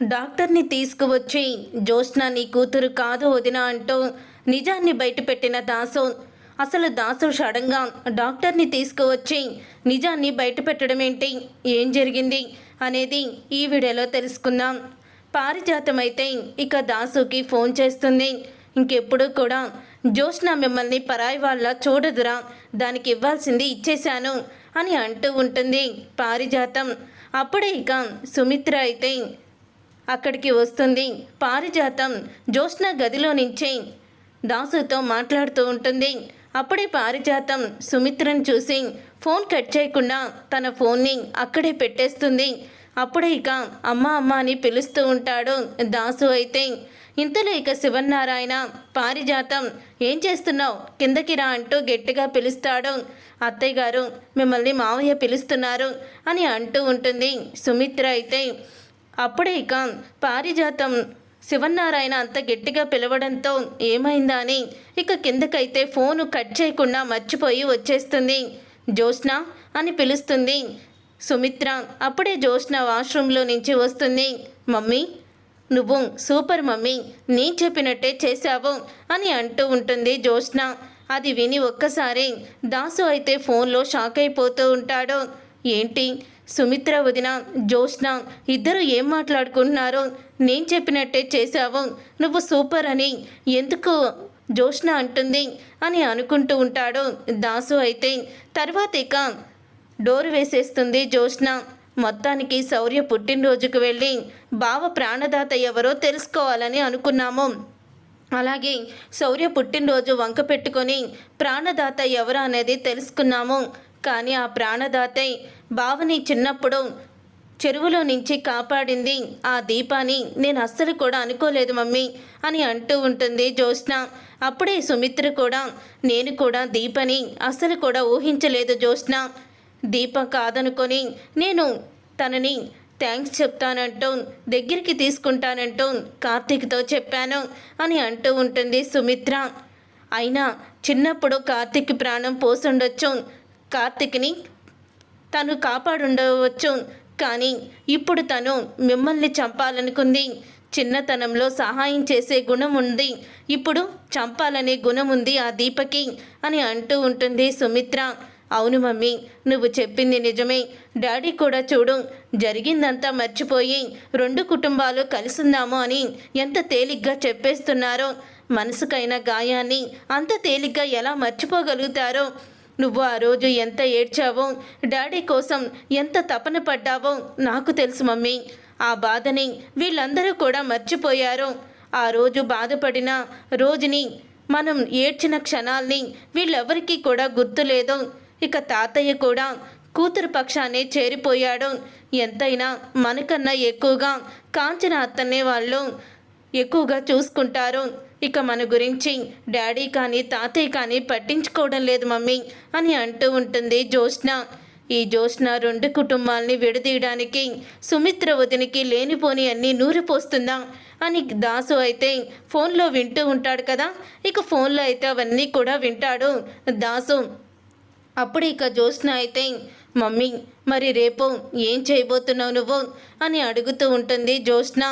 డాక్టర్ని తీసుకువచ్చి జ్యోత్స్న నీ కూతురు కాదు వదిన అంటూ నిజాన్ని బయటపెట్టిన దాసు. అసలు దాసు సడన్గా డాక్టర్ని తీసుకువచ్చి నిజాన్ని బయటపెట్టడం ఏంటి ఏం జరిగింది? అనేది ఈ వీడియోలో తెలుసుకుందాం. పారిజాతం అయితే ఇక దాసుకి ఫోన్ చేస్తుంది. ఇంకెప్పుడు కూడా జ్యోత్స్న మిమ్మల్ని పరాయి వాళ్ళ చూడదురా దానికి ఇవ్వాల్సింది ఇచ్చేశాను అని అంటూ ఉంటుంది పారిజాతం. అప్పుడే ఇక సుమిత్ర అయితే అక్కడికి వస్తుంది. పారిజాతం జ్యోత్స్న గదిలో నుంచి దాసుతో మాట్లాడుతూ ఉంటుంది. అప్పుడే పారిజాతం సుమిత్రను చూసి ఫోన్ కట్ చేయకుండా తన ఫోన్ని అక్కడే పెట్టేస్తుంది. అప్పుడే ఇక అమ్మ అమ్మ అని పిలుస్తూ ఉంటాడు దాసు అయితే. ఇంతలో ఇక శివన్నారాయణ పారిజాతం ఏం చేస్తున్నావు? కిందకి రా అంటూ గట్టిగా పిలుస్తాడు. అత్తయ్య గారు మిమ్మల్ని మావయ్య పిలుస్తున్నారు అని అంటూ ఉంటుంది సుమిత్ర అయితే. అప్పుడే ఇక పారిజాతం. శివన్నారాయణ అంత గట్టిగా పిలవడంతో ఏమైందా అని ఇక కిందకైతే ఫోను కట్ చేయకుండా మర్చిపోయి వచ్చేస్తుంది. జ్యోత్స్న అని పిలుస్తుంది. సుమిత్ర అప్పుడే జ్యోత్స్న వాష్రూమ్లో నుంచి వస్తుంది. మమ్మీ నువ్వు సూపర్ మమ్మీ నీ చెప్పినట్టే చేశావు అని అంటూ ఉంటుంది జ్యోత్స్న. అది విని ఒక్కసారి దాసు అయితే ఫోన్లో షాక్ అయిపోతూ ఉంటాడు. ఏంటి? సుమిత్ర వదిన జోష్న ఇద్దరు ఏం మాట్లాడుకుంటున్నారో నేను చెప్పినట్టే చేశావు. నువ్వు సూపర్ అని ఎందుకు జోష్న అంటుంది అని అనుకుంటూ ఉంటాడు దాసు అయితే. తర్వాత ఇక డోర్ వేసేస్తుంది జోష్న మొత్తానికి శౌర్య పుట్టినరోజుకు వెళ్ళి బావ ప్రాణదాత ఎవరో తెలుసుకోవాలని అనుకున్నాము. అలాగే శౌర్య పుట్టినరోజు వంక పెట్టుకొని ప్రాణదాత ఎవరు అనేది తెలుసుకున్నాము. కానీ ఆ ప్రాణదాతై బావని చిన్నప్పుడు చెరువులో నుంచి కాపాడింది. ఆ దీపాన్ని నేను అస్సలు కూడా అనుకోలేదు మమ్మీ అని అంటూ ఉంటుంది జ్యోత్స్న. అప్పుడే సుమిత్ర కూడా నేను కూడా దీపని అస్సలు కూడా ఊహించలేదు జ్యోత్స్న. దీప కాదనుకొని నేను తనని థ్యాంక్స్ చెప్తానంటూ దగ్గరికి తీసుకుంటానంటూ కార్తీక్తో చెప్పాను అని అంటూ ఉంటుంది సుమిత్ర. అయినా చిన్నప్పుడు కార్తీక్ ప్రాణం పోసుండొచ్చు. కార్తిక్ని తను కాపాడుండవచ్చు. కానీ ఇప్పుడు తను మిమ్మల్ని చంపాలనుకుంది. చిన్నతనంలో సహాయం చేసే గుణం ఉంది. ఇప్పుడు చంపాలనే గుణం ఉంది ఆ దీపకి అని అంటూ ఉంటుంది సుమిత్ర. అవును మమ్మీ నువ్వు చెప్పింది నిజమే. డాడీ కూడా చూడు జరిగిందంతా మర్చిపోయి రెండు కుటుంబాలు కలిసిందాము అని ఎంత తేలిగ్గా చెప్పేస్తున్నారో. మనసుకైన గాయాన్ని అంత తేలిగ్గా ఎలా మర్చిపోగలుగుతారో. నువ్వు ఆ రోజు ఎంత ఏడ్చావో డాడీ కోసం ఎంత తపన పడ్డావో నాకు తెలుసు మమ్మీ. ఆ బాధని వీళ్ళందరూ కూడా మర్చిపోయారు. ఆ రోజు బాధపడిన రోజుని మనం ఏడ్చిన క్షణాల్ని వీళ్ళెవరికీ కూడా గుర్తులేదు ఇక తాతయ్య కూడా కూతురు పక్షానే చేరిపోయాడు. ఎంతైనా మనకన్నా ఎక్కువగా కాంచన అత్తనే వాళ్ళు ఎక్కువగా చూసుకుంటారు. ఇక మన గురించి డాడీ కానీ తాతయ్య కానీ పట్టించుకోవడం లేదు మమ్మీ అని అంటూ ఉంటుంది జ్యోత్స్న. ఈ జ్యోత్స్న రెండు కుటుంబాల్ని విడదీయడానికి సుమిత్ర వదినికి లేనిపోని అన్నీ నూరిపోస్తుందా అని దాసు అయితే ఫోన్లో వింటూ ఉంటాడు కదా. ఇక ఫోన్లో అయితే అవన్నీ కూడా వింటాడు దాసు. అప్పుడు ఇక జ్యోత్స్న అయితే మమ్మీ మరి రేపు ఏం చేయబోతున్నావు నువ్వు అని అడుగుతూ ఉంటుంది జ్యోత్స్న.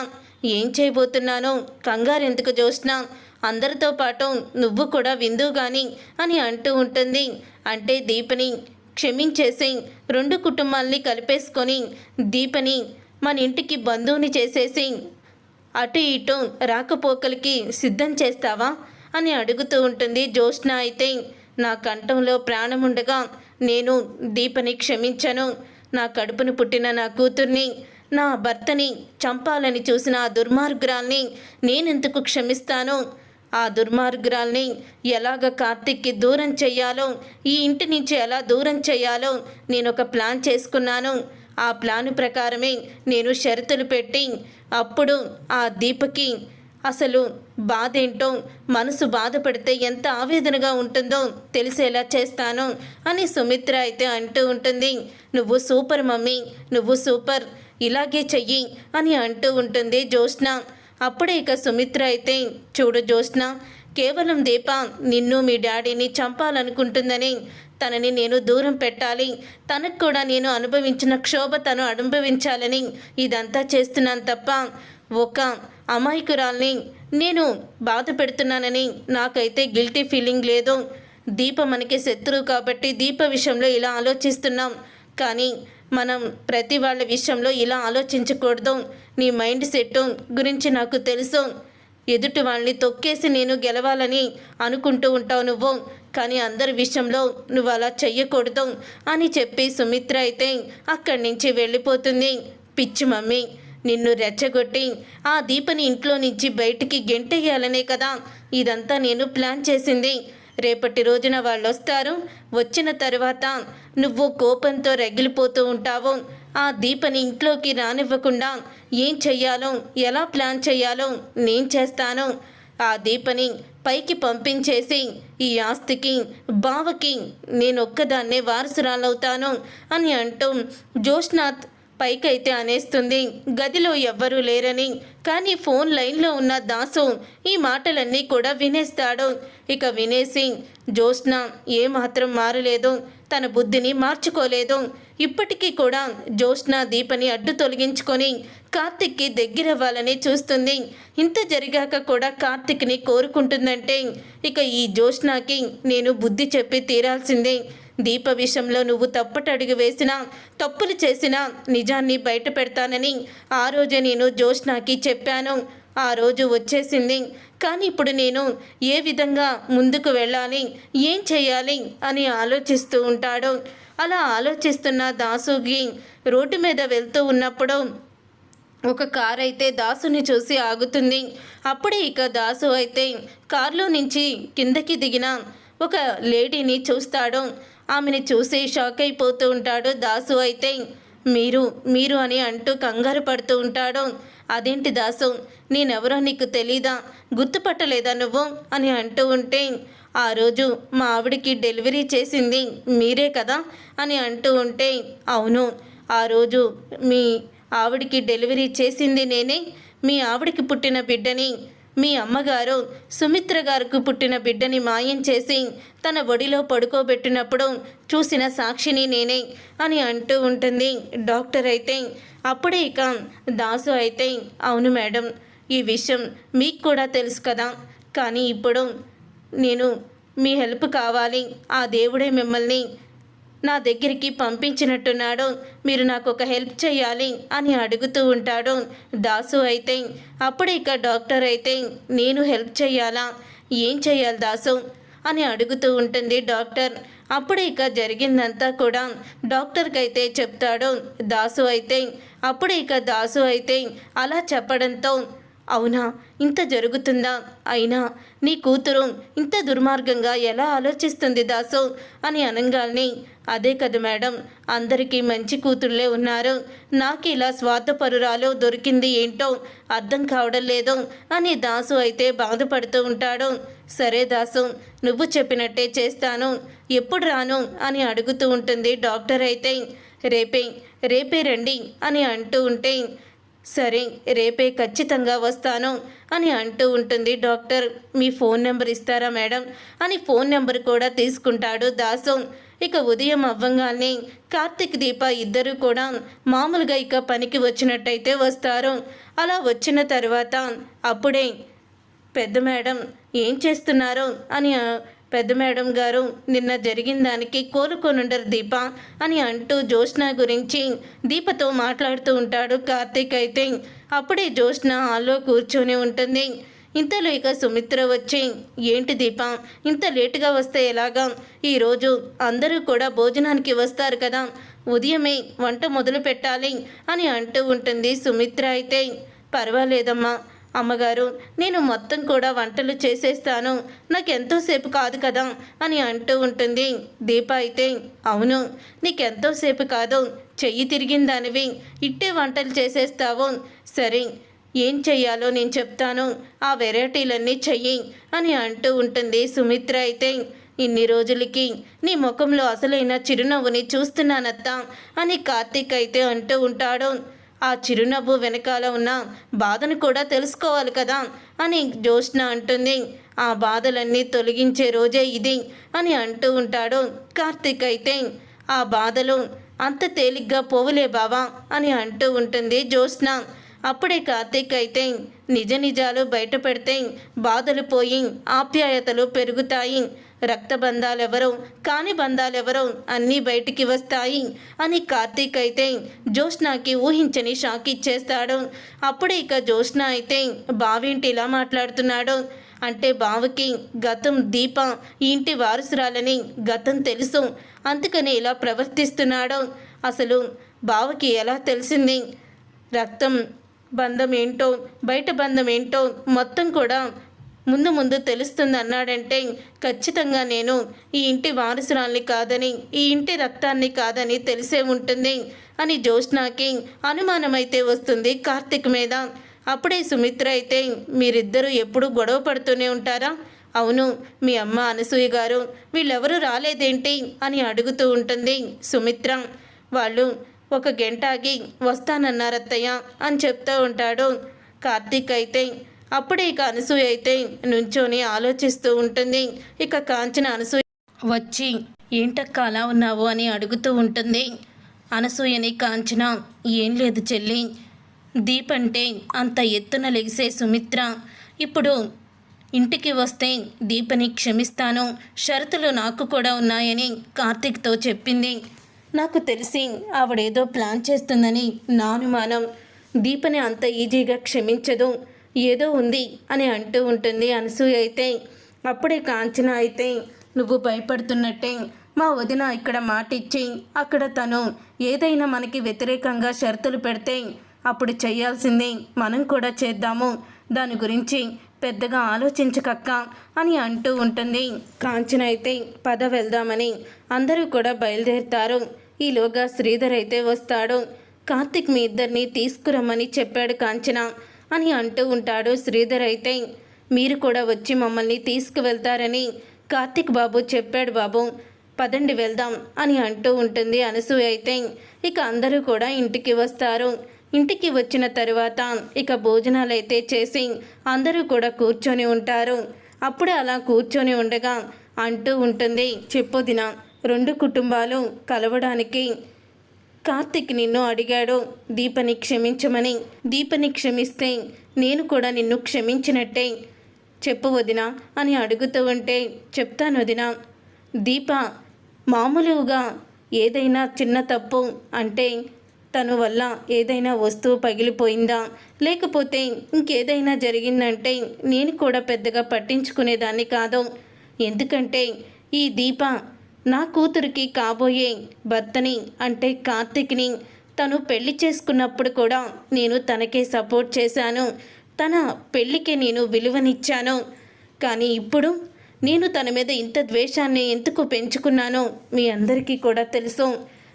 ఏం చేయబోతున్నాను? కంగారు ఎందుకు జ్యోత్స్న? అందరితో పాటు నువ్వు కూడా విందు కానీ అని అంటూ ఉంటుంది. అంటే దీపని క్షమించేసి రెండు కుటుంబాల్ని కలిపేసుకొని దీపని మన ఇంటికి బంధువుని చేసేసి అటు ఇటు రాకపోకలకి సిద్ధం చేస్తావా? అని అడుగుతూ ఉంటుంది జ్యోత్స్న అయితే. నా కంఠంలో ప్రాణం ఉండగా నేను దీపని క్షమించను. నా కడుపును పుట్టిన నా కూతుర్ని నా భర్తని చంపాలని చూసిన ఆ దుర్మార్గురాల్ని నేనెందుకు క్షమిస్తాను? ఆ దుర్మార్గురాల్ని ఎలాగ కార్తిక్కి దూరం చెయ్యాలో ఈ ఇంటి నుంచి ఎలా దూరం చెయ్యాలో నేను ఒక ప్లాన్ చేసుకున్నాను. ఆ ప్లాను ప్రకారమే నేను షరతులు పెట్టి అప్పుడు ఆ దీపకి అసలు బాధ ఏంటో మనసు బాధపడితే ఎంత ఆవేదనగా ఉంటుందో తెలిసేలా చేస్తాను అని సుమిత్ర అయితే అంటూ ఉంటుంది. నువ్వు సూపర్ మమ్మీ నువ్వు సూపర్. ఇలాగే చెయ్యి అని అంటూ ఉంటుంది జ్యోత్స్న. అప్పుడే ఇక సుమిత్ర అయితే చూడు జ్యోత్స్న కేవలం దీప నిన్ను మీ డాడీని చంపాలనుకుంటుందని తనని నేను దూరం పెట్టాలి. తనకు కూడా నేను అనుభవించిన క్షోభ తను అనుభవించాలని ఇదంతా చేస్తున్నాను తప్ప ఒక అమాయకురాల్ని నేను బాధ పెడుతున్నానని నాకైతే గిల్టీ ఫీలింగ్ లేదు. దీప మనకి శత్రువు కాబట్టి దీప విషయంలో ఇలా ఆలోచిస్తున్నాం. కానీ మనం ప్రతి వాళ్ళ విషయంలో ఇలా ఆలోచించకూడదు. నీ మైండ్ సెట్ గురించి నాకు తెలుసు. ఎదుటి వాళ్ళని తొక్కేసి నేను గెలవాలని అనుకుంటూ ఉంటావు నువ్వు. కానీ అందరి విషయంలో నువ్వు అలా చెయ్యకూడదు అని చెప్పి సుమిత్ర అయితే అక్కడి నుంచి వెళ్ళిపోతుంది. పిచ్చి మమ్మీ నిన్ను రెచ్చగొట్టి ఆ దీపని ఇంట్లో నుంచి బయటికి గెంటేయాలనే కదా. ఇదంతా నేను ప్లాన్ చేసింది. రేపటి రోజున వాళ్ళు వస్తారు వచ్చిన తర్వాత నువ్వు కోపంతో రగిలిపోతూ ఉంటావు. ఆ దీపని ఇంట్లోకి రానివ్వకుండా ఏం చెయ్యాలో ఎలా ప్లాన్ చేయాలో నేను చేస్తాను. ఆ దీపని పైకి పంపించేసి ఈ ఆస్తికి బావకి నేను ఒక్కదాన్నే వారసురాలవుతాను అని అంటూ జోష్నాథ్ పైకైతే అనేస్తుంది. గదిలో ఎవ్వరూ లేరని. కానీ ఫోన్ లైన్లో ఉన్న దాసు ఈ మాటలన్నీ కూడా వినేస్తాడు. ఇక వినేసి జ్యోత్స్న ఏమాత్రం మారలేదు. తన బుద్ధిని మార్చుకోలేదు. ఇప్పటికీ కూడా జ్యోత్స్న దీపని అడ్డు తొలగించుకొని కార్తిక్కి దగ్గరవ్వాలని చూస్తుంది. ఇంత జరిగాక కూడా కార్తిక్ని కోరుకుంటుందంటే ఇక ఈ జ్యోత్స్నాకి నేను బుద్ధి చెప్పి తీరాల్సిందే. దీప విషయంలో నువ్వు తప్పటడుగు వేసినా తప్పులు చేసినా నిజాన్ని బయట పెడతానని ఆ రోజే నేను జోష్నాకి చెప్పాను. ఆ రోజు వచ్చేసింది. కానీ ఇప్పుడు నేను ఏ విధంగా ముందుకు వెళ్ళాలి ఏం చేయాలి అని ఆలోచిస్తూ ఉంటాడు. అలా ఆలోచిస్తున్న దాసుకి రోడ్డు మీద వెళ్తూ ఉన్నప్పుడు ఒక కార్ అయితే దాసుని చూసి ఆగుతుంది. అప్పుడే ఇక దాసు అయితే కారులో నుంచి కిందకి దిగిన ఒక లేడీని చూస్తాడు. ఆమెని చూసి షాక్ అయిపోతూ ఉంటాడు దాసు అయితే మీరు మీరు అని అంటూ కంగారు పడుతూ ఉంటాడు. అదేంటి దాసు? నేనెవరో నీకు తెలీదా? గుర్తుపట్టలేదా నువ్వు? అని అంటూ ఉంటే ఆ రోజు మా ఆవిడికి డెలివరీ చేసింది మీరే కదా? అని అంటూ ఉంటే అవును. ఆ రోజు మీ ఆవిడికి డెలివరీ చేసింది నేనే. మీ ఆవిడికి పుట్టిన బిడ్డని మీ అమ్మగారు సుమిత్ర గారికి పుట్టిన బిడ్డని మాయం చేసి తన ఒడిలో పడుకోబెట్టినప్పుడు చూసిన సాక్షిని నేనే అని అంటూ ఉంటుంది. డాక్టర్ అయితే అప్పుడే ఇక దాసు అయితే అవును మేడం ఈ విషయం మీకు కూడా తెలుసు కదా. కానీ ఇప్పుడు నేను మీ హెల్ప్ కావాలి. ఆ దేవుడే మిమ్మల్ని నా దగ్గరికి పంపించినట్టున్నాడు. మీరు నాకు ఒక హెల్ప్ చేయాలి అని అడుగుతూ ఉంటాడు. దాసు అయితే అప్పుడు ఇక డాక్టర్ అయితే నేను హెల్ప్ చేయాలా? ఏం చేయాలి దాసు అని అడుగుతూ ఉంటుంది డాక్టర్. అప్పుడు ఇక జరిగిందంతా కూడా డాక్టర్కి అయితే చెప్తాడు. దాసు అయితే అప్పుడు ఇక దాసు అయితే అలా చెప్పడంతో అవునా? ఇంత జరుగుతుందా? అయినా నీ కూతురు ఇంత దుర్మార్గంగా ఎలా ఆలోచిస్తుంది దాసు అని అనంగాల్ని అదే కదా మేడం అందరికీ మంచి కూతుళ్ళే ఉన్నారు. నాకు ఇలా స్వార్థపరురాలు దొరికింది ఏంటో అర్థం కావడం లేదు అని దాసు అయితే బాధపడుతూ ఉంటాడు. సరే దాసు నువ్వు చెప్పినట్టే చేస్తాను. ఎప్పుడు రాను అని అడుగుతూ ఉంటుంది డాక్టర్ అయితే. రేపే రేపే రండి అని అంటూ ఉంటే సరే రేపే ఖచ్చితంగా వస్తాను అని అంటూ ఉంటుంది డాక్టర్. మీ ఫోన్ నెంబర్ ఇస్తారా మేడం? అని ఫోన్ నెంబర్ కూడా తీసుకుంటాడు దాసు. ఇక ఉదయం అవ్వంగానే కార్తిక్ దీప ఇద్దరు కూడా మామూలుగా ఇక పనికి వచ్చినట్టయితే వస్తారు. అలా వచ్చిన తర్వాత అప్పుడే పెద్ద మేడం ఏం చేస్తున్నారు? అని పెద్ద మేడం గారు నిన్న జరిగిన దానికి కోలుకొనుండరు దీప అని అంటూ జ్యోత్స్న గురించి దీపతో మాట్లాడుతూ ఉంటాడు కార్తీక్ అయితే. అప్పుడే జ్యోత్స్న హాల్లో కూర్చొని ఉంటుంది. ఇంతలో ఇక సుమిత్ర వచ్చి ఏంటి దీపం? ఇంత లేటుగా వస్తే ఎలాగా? ఈరోజు అందరూ కూడా భోజనానికి వస్తారు కదా. ఉదయమే వంట మొదలు పెట్టాలి అని అంటూ ఉంటుంది సుమిత్ర అయితే. పర్వాలేదమ్మా. అమ్మగారు నేను మొత్తం కూడా వంటలు చేసేస్తాను. నాకు ఎంతోసేపు కాదు కదా అని అంటూ ఉంటుంది దీప అయితే. అవును. నీకెంతోసేపు కాదు. చెయ్యి తిరిగిందానివి ఇట్టే వంటలు చేసేస్తావు. సరే ఏం చెయ్యాలో నేను చెప్తాను. ఆ వెరైటీలన్నీ చెయ్యి అని అంటూ ఉంటుంది సుమిత్ర అయితే. ఇన్ని రోజులకి నీ ముఖంలో అసలైన చిరునవ్వుని చూస్తున్నానత్తా అని కార్తీక్ అయితే అంటూ ఉంటాడు. ఆ చిరునవ్వు వెనకాల ఉన్న బాధను కూడా తెలుసుకోవాలి కదా అని జోష్న అంటుంది. ఆ బాధలన్నీ తొలగించే రోజే ఇది అని అంటూ ఉంటాడు కార్తీక్ అయితే. ఆ బాధలు అంత తేలిగ్గా పోవులే బావా అని అంటూ ఉంటుంది జ్యోత్స్న. అప్పుడే కార్తీక్ అయితే నిజ నిజాలు బయట పెడితే బాధలు పోయి ఆప్యాయతలు పెరుగుతాయి. రక్త బంధాలెవరో కాని బంధాలెవరో అన్నీ బయటికి వస్తాయి అని కార్తీక్ అయితే జ్యోత్స్నాకి ఊహించని షాక్ ఇచ్చేస్తాడు. అప్పుడే ఇక జ్యోత్స్న అయితే బావింటి ఇలా మాట్లాడుతున్నాడు? అంటే బావకి గతం దీప ఇంటి వారసురాలని గతం తెలుసు. అందుకని ఇలా ప్రవర్తిస్తున్నాడు. అసలు బావకి ఎలా తెలిసింది? రక్తం బంధం ఏంటో బయట బంధం ఏంటో మొత్తం కూడా ముందు ముందు తెలుస్తుంది అన్నాడంటే ఖచ్చితంగా నేను ఈ ఇంటి వారసురాల్ని కాదని ఈ ఇంటి రక్తాన్ని కాదని తెలిసే ఉంటుంది అని జ్యోత్స్నాకి అనుమానమైతే వస్తుంది కార్తిక్ మీద. అప్పుడే సుమిత్ర అయితే మీరిద్దరూ ఎప్పుడూ గొడవ పడుతూనే ఉంటారా? అవును మీ అమ్మ అనసూయ గారు వీళ్ళెవరూ రాలేదేంటి అని అడుగుతూ ఉంటుంది సుమిత్ర. వాళ్ళు ఒక గంట ఆగి వస్తానన్నారత్తయ్య అని చెప్తూ ఉంటాడు. కార్తీక్ అయితే అప్పుడే ఇక అనసూయ అయితే నుంచొని ఆలోచిస్తూ ఉంటుంది. ఇక కాంచిన అనసూయ వచ్చి ఏంటక్క అలా ఉన్నావు? అని అడుగుతూ ఉంటుంది. అనసూయని కాంచన ఏం లేదు చెల్లి. దీప్ అంటే అంత ఎత్తున లెగిసే సుమిత్ర. ఇప్పుడు ఇంటికి వస్తే దీపని క్షమిస్తాను. షరతులు నాకు కూడా ఉన్నాయని కార్తీక్తో చెప్పింది. నాకు తెలిసి ఆవిడేదో ప్లాన్ చేస్తుందని నా అనుమానం దీపని అంత ఈజీగా క్షమించదు. ఏదో ఉంది అని అంటూ ఉంటుంది అనసూయ అయితే. అప్పుడే కాంచన అయితే నువ్వు భయపడుతున్నట్టే. మా వదిన ఇక్కడ మాట ఇచ్చి అక్కడ తను ఏదైనా మనకి వ్యతిరేకంగా షరతులు పెడితే అప్పుడు చేయాల్సిందే మనం కూడా చేద్దాము. దాని గురించి పెద్దగా ఆలోచించకక్క అని అంటూ ఉంటుంది. కాంచన అయితే పద వెళ్దామని అందరూ కూడా బయలుదేరుతారు. ఈలోగా శ్రీధర్ అయితే వస్తాడు. కార్తిక్ మీ ఇద్దరిని తీసుకురమ్మని చెప్పాడు కాంచన అని అంటూ ఉంటాడు శ్రీధర్ అయితే. మీరు కూడా వచ్చి మమ్మల్ని తీసుకువెళ్తారని కార్తిక్ బాబు చెప్పాడు బాబు. పదండి వెళ్దాం అని అంటూ ఉంటుంది అనసూయ అయితే. ఇక అందరూ కూడా ఇంటికి వస్తారు. ఇంటికి వచ్చిన తరువాత ఇక భోజనాలు అయితే చేసి అందరూ కూడా కూర్చొని ఉంటారు. అప్పుడే అలా కూర్చొని ఉండగా అంటూ ఉంటుంది చెప్పొదిన రెండు కుటుంబాలు కలవడానికి కార్తిక్ నిన్ను అడిగాడు. దీపని క్షమించమని. దీపని క్షమిస్తే నేను కూడా నిన్ను క్షమించినట్టే. చెప్పు వదిన అని అడుగుతూ ఉంటే చెప్తాను వదిన. దీప మామూలుగా ఏదైనా చిన్న తప్పు అంటే తను వల్ల ఏదైనా వస్తువు పగిలిపోయిందా? లేకపోతే ఇంకేదైనా జరిగిందంటే నేను కూడా పెద్దగా పట్టించుకునేదాన్ని కాదు. ఎందుకంటే ఈ దీప నా కూతురికి కాబోయే భర్తని అంటే కార్తిక్ని తను పెళ్ళి చేసుకున్నప్పుడు కూడా నేను తనకే సపోర్ట్ చేశాను. తన పెళ్ళికి నేను విలువనిచ్చాను. కానీ ఇప్పుడు నేను తన మీద ఇంత ద్వేషాన్ని ఎందుకు పెంచుకున్నానో మీ అందరికీ కూడా తెలుసు.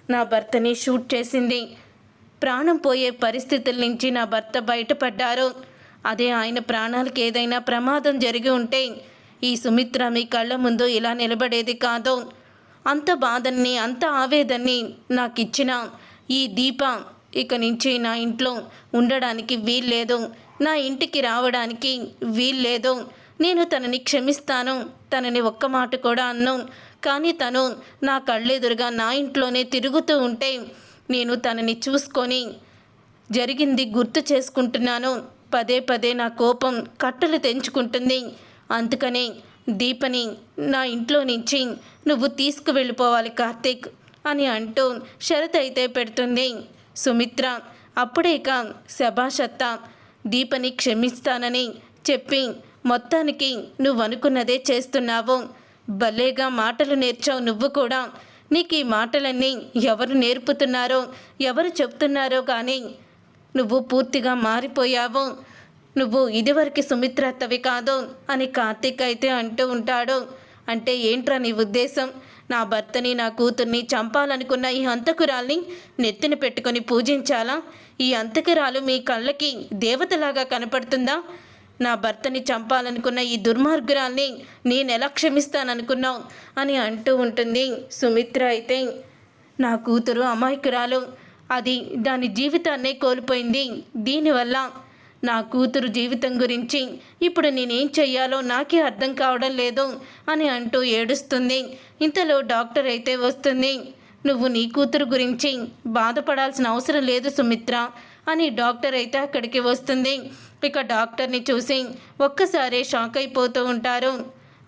నా భర్తని షూట్ చేసింది. ప్రాణం పోయే పరిస్థితుల నుంచి నా భర్త బయటపడ్డారు. అదే ఆయన ప్రాణాలకు ఏదైనా ప్రమాదం జరిగి ఉంటే ఈ సుమిత్ర మీ కళ్ళ ముందు ఇలా నిలబడేది కాదు. అంత బాధల్ని అంత ఆవేదన్ని నాకు ఇచ్చిన ఈ దీప ఇక నుంచి నా ఇంట్లో ఉండడానికి వీల్లేదు. నా ఇంటికి రావడానికి వీల్లేదు. నేను తనని క్షమిస్తాను. తనని ఒక్క మాట కూడా అన్నాను కానీ తను నా కళ్ళెదురుగా నా ఇంట్లోనే తిరుగుతూ ఉంటే నేను తనని చూసుకొని జరిగింది గుర్తు చేసుకుంటున్నాను. పదే పదే నా కోపం కట్టలు తెంచుకుంటుంది. అందుకనే దీపని నా ఇంట్లో నుంచి నువ్వు తీసుకువెళ్ళిపోవాలి కార్తీక్ అని అంటూ షరత్ అయితే పెడుతుంది. సుమిత్ర అప్పుడే శభాషత్త దీపని క్షమిస్తానని చెప్పి మొత్తానికి నువ్వు అనుకున్నదే చేస్తున్నావు. భలేగా మాటలు నేర్చావు నువ్వు కూడా. నీకు ఈ మాటలన్నీ ఎవరు నేర్పుతున్నారో ఎవరు చెప్తున్నారో కానీ నువ్వు పూర్తిగా మారిపోయావు. నువ్వు ఇదివరకు సుమిత్రత్తవి కాదు అని కార్తీక్ అయితే అంటూ ఉంటాడు. అంటే ఏంట్రా నీ ఉద్దేశం? నా భర్తని నా కూతుర్ని చంపాలనుకున్న ఈ హంతకురాల్ని నెత్తిన పెట్టుకొని పూజించాలా? ఈ అంతకురాలు మీ కళ్ళకి దేవతలాగా కనపడుతుందా? నా భర్తని చంపాలనుకున్న ఈ దుర్మార్గురాల్ని నేను ఎలా క్షమిస్తాననుకున్నావు అని అంటూ ఉంటుంది సుమిత్ర అయితే. నా కూతురు అమాయకురాలు. అది దాని జీవితాన్నే కోల్పోయింది. దీనివల్ల నా కూతురు జీవితం గురించి ఇప్పుడు నేనేం చెయ్యాలో నాకే అర్థం కావడం లేదు అని అంటూ ఏడుస్తుంది. ఇంతలో డాక్టర్ అయితే వస్తుంది. నువ్వు నీ కూతురు గురించి బాధపడాల్సిన అవసరం లేదు సుమిత్ర అని డాక్టర్ అయితే అక్కడికి వస్తుంది. ఇక డాక్టర్ని చూసి ఒక్కసారే షాక్ అయిపోతూ ఉంటారు.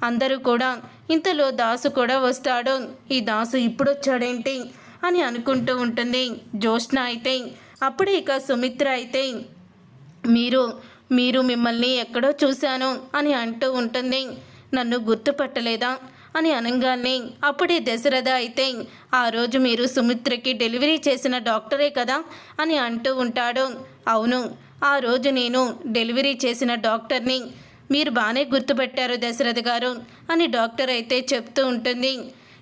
అందరూ కూడా ఇంతలో దాసు కూడా వస్తాడు. ఈ దాసు ఇప్పుడు వచ్చాడేంటి అని అనుకుంటూ ఉంటుంది జ్యోష్ణ అయితే. అప్పుడే ఇక సుమిత్ర అయితే మీరు మీరు మిమ్మల్ని ఎక్కడో చూశాను అని అంటూ ఉంటుంది. నన్ను గుర్తుపట్టలేదా? అని అనగానే అప్పుడే దశరథ అయితే ఆ రోజు మీరు సుమిత్రకి డెలివరీ చేసిన డాక్టరే కదా? అని అంటూ ఉంటాడు. అవును ఆ రోజు నేను డెలివరీ చేసిన డాక్టర్ని మీరు బాగానే గుర్తుపెట్టారు దశరథ గారు అని డాక్టర్ అయితే చెప్తూ ఉంటుంది.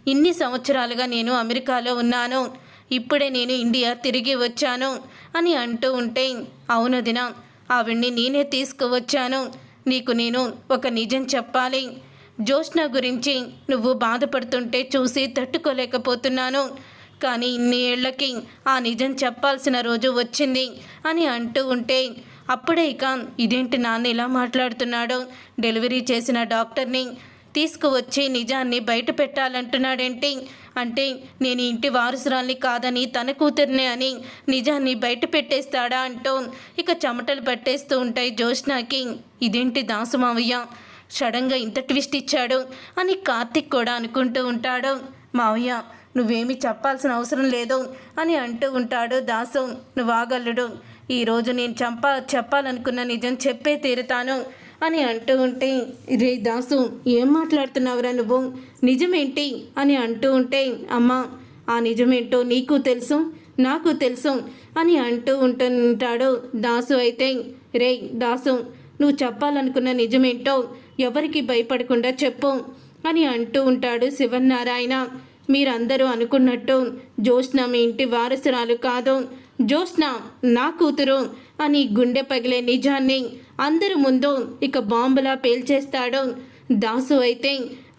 ఇన్ని సంవత్సరాలుగా నేను అమెరికాలో ఉన్నాను. ఇప్పుడే నేను ఇండియా తిరిగి వచ్చాను అని అంటూ ఉంటే అవును దిన ఆవిడ్ని నేనే తీసుకువచ్చాను. నీకు నేను ఒక నిజం చెప్పాలి. జ్యోత్స్న గురించి నువ్వు బాధపడుతుంటే చూసి తట్టుకోలేకపోతున్నాను. కానీ ఇన్ని ఏళ్ళకి ఆ నిజం చెప్పాల్సిన రోజు వచ్చింది అని అంటూ ఉంటే అప్పుడే ఇక ఇదేంటి నాన్న ఇలా మాట్లాడుతున్నాడు? డెలివరీ చేసిన డాక్టర్ని తీసుకువచ్చి నిజాన్ని బయట పెట్టాలంటున్నాడేంటి? అంటే నేను ఇంటి వారసురాల్ని కాదని తన కూతుర్నే అని నిజాన్ని బయట పెట్టేస్తాడా అంటూ ఇక చెమటలు పట్టేస్తూ ఉంటాయి జోష్నాకి ఇదేంటి దాసుమావయ్య సడన్గా ఇంత ట్విస్ట్ ఇచ్చాడు అని కార్తిక్ కూడా అనుకుంటూ ఉంటాడు. మావయ్య నువ్వేమీ చెప్పాల్సిన అవసరం లేదు అని అంటూ ఉంటాడు దాసు. నువ్వు ఆగల్లుడు ఈరోజు నేను చంప చెప్పాలనుకున్న నిజం చెప్పే తీరుతాను అని అంటూ ఉంటే రే దాసు ఏం మాట్లాడుతున్నావురా నువ్వు? నిజమేంటి? అని అంటూ ఉంటే అమ్మా ఆ నిజమేంటో నీకు తెలుసు నాకు తెలుసు అని అంటూ ఉంటుంటాడు దాసు అయితే. రే దాసు నువ్వు చెప్పాలనుకున్న నిజమేంటో ఎవరికి భయపడకుండా చెప్పు అని అంటూ ఉంటాడు శివనారాయణ మీరందరూ అనుకున్నట్టు జ్యోత్స్న మీ ఇంటి వారసురాలు కాదు జ్యోత్స్న నా కూతురు అని గుండె పగిలే నిజాన్ని అందరి ముందు ఇక బాంబులా పేల్చేస్తాడు. దాసు అయితే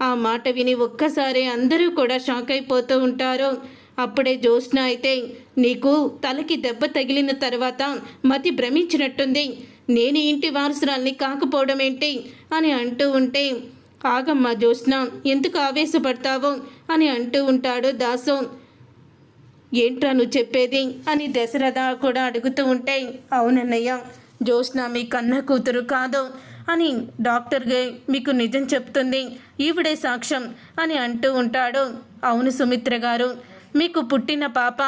ఆ మాట విని ఒక్కసారి అందరూ కూడా షాక్ అయిపోతూ ఉంటారు. అప్పుడే జ్యోత్స్న అయితే నీకు తలకి దెబ్బ తగిలిన తర్వాత మతి భ్రమించినట్టుంది. నేను ఇంటి వారసురాల్ని కాకపోవడం ఏంటి అని అంటూ ఉంటే ఆగమ్మా జ్యోత్స్న ఎందుకు ఆవేశపడతావు? అని అంటూ ఉంటాడు దాసు. ఏంట్రా నువ్వు చెప్పేది? అని దశరథ కూడా అడుగుతూ ఉంటే అవునన్నయ్య జ్యోత్స్న మీ కన్న కూతురు కాదు అని డాక్టర్గా మీకు నిజం చెప్తుంది ఈవిడే సాక్ష్యం అని అంటూ ఉంటాడు. అవును సుమిత్ర గారు మీకు పుట్టిన పాప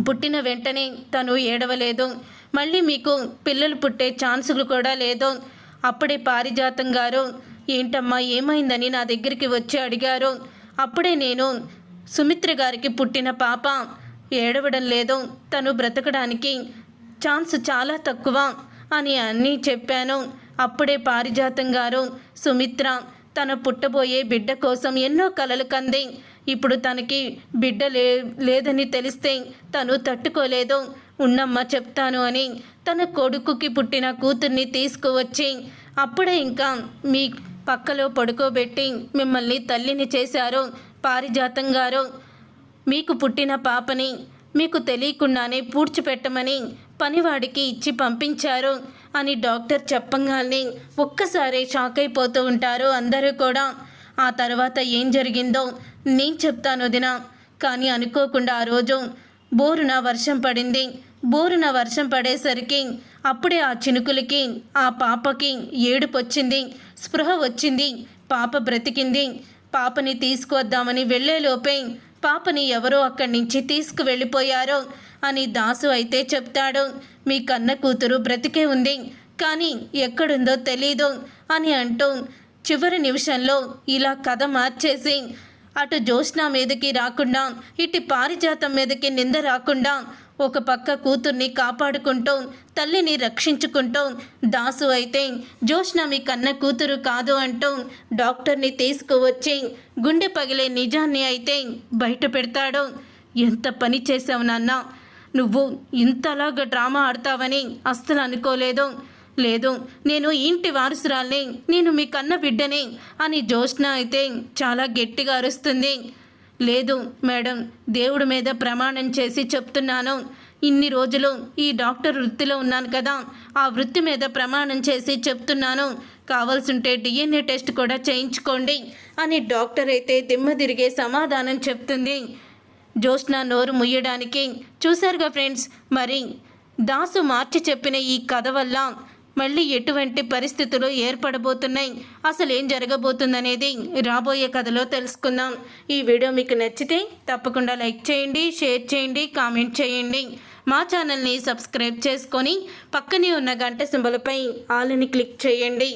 పుట్టిన వెంటనే తను ఏడవలేదు. మళ్ళీ మీకు పిల్లలు పుట్టే ఛాన్సులు కూడా లేదు. అప్పుడే పారిజాతం గారు ఏంటమ్మా ఏమైందని నా దగ్గరికి వచ్చి అడిగారు. అప్పుడే నేను సుమిత్ర గారికి పుట్టిన పాప. ఏడవడం లేదు. తను బ్రతకడానికి ఛాన్స్ చాలా తక్కువ అని అన్నీ చెప్పాను. అప్పుడే పారిజాతం గారు సుమిత్ర తన పుట్టబోయే బిడ్డ కోసం ఎన్నో కలలు కంది. ఇప్పుడు తనకి బిడ్డ లే లేదని తెలిస్తే తను తట్టుకోలేదు. ఉన్నమ్మ చెప్తాను అని తన కొడుకుకి పుట్టిన కూతుర్ని తీసుకువచ్చి అప్పుడే ఇంకా మీ పక్కలో పడుకోబెట్టి మిమ్మల్ని తల్లిని చేశారు పారిజాతం గారు మీకు పుట్టిన పాపని మీకు తెలియకుండానే పూడ్చిపెట్టమని పనివాడికి ఇచ్చి పంపించారు అని డాక్టర్ చెప్పంగానే ఒక్కసారి షాక్ అయిపోతూ ఉంటారు అందరూ కూడా. ఆ తర్వాత ఏం జరిగిందో నేను చెప్తాను వదిన. కానీ అనుకోకుండా ఆ రోజు బోరున వర్షం పడింది. బోరున వర్షం పడేసరికి అప్పుడే ఆ చినుకులకి ఆ పాపకి ఏడుపు వచ్చింది స్పృహ వచ్చింది. పాప బ్రతికింది. పాపని తీసుకువద్దామని వెళ్ళేలోపే పాపని ఎవరో అక్కడి నుంచి తీసుకువెళ్ళిపోయారో అని దాసు అయితే చెప్తాడు. మీ కన్న కూతురు బ్రతికే ఉంది. కానీ ఎక్కడుందో తెలీదు అని అంటూ చివరి నిమిషంలో ఇలా కథ మార్చేసి అటు జోష్నా మీదకి రాకుండా ఇటు పారిజాతం మీదకి నింద రాకుండా ఒక పక్క కూతుర్ని కాపాడుకుంటూ తల్లిని రక్షించుకుంటూ దాసు అయితే జ్యోత్స్న మీ కన్న కూతురు కాదు అంటూ డాక్టర్ని తీసుకువచ్చి గుండె పగిలే నిజాన్ని అయితే బయట పెడతాడు. ఎంత పని చేసావు నాన్న? నువ్వు ఇంతలాగా డ్రామా ఆడతావని అస్సలు అనుకోలేదు. లేదు నేను ఇంటి వారసురాల్ని నేను మీ కన్న బిడ్డని అని జ్యోత్స్న అయితే చాలా గట్టిగా అరుస్తుంది. లేదు మేడం. దేవుడి మీద ప్రమాణం చేసి చెప్తున్నాను. ఇన్ని రోజులు ఈ డాక్టర్ వృత్తిలో ఉన్నాను కదా. ఆ వృత్తి మీద ప్రమాణం చేసి చెప్తున్నాను. కావాల్సింటే డిఎన్ఏ టెస్ట్ కూడా చేయించుకోండి అని డాక్టర్ అయితే దిమ్మ తిరిగే సమాధానం చెప్తుంది. జ్యోత్స్న నోరు ముయ్యడానికి చూశారుగా ఫ్రెండ్స్? మరి దాసు మార్చి చెప్పిన ఈ కథ వల్ల మళ్ళీ ఎటువంటి పరిస్థితులు ఏర్పడబోతున్నాయి? అసలు ఏం జరగబోతుందనేది రాబోయే కథలో తెలుసుకుందాం. ఈ వీడియో మీకు నచ్చితే తప్పకుండా లైక్ చేయండి షేర్ చేయండి కామెంట్ చేయండి. మా ఛానల్ని సబ్స్క్రైబ్ చేసుకొని పక్కనే ఉన్న గంట సింబలపై ఆల్ని క్లిక్ చేయండి.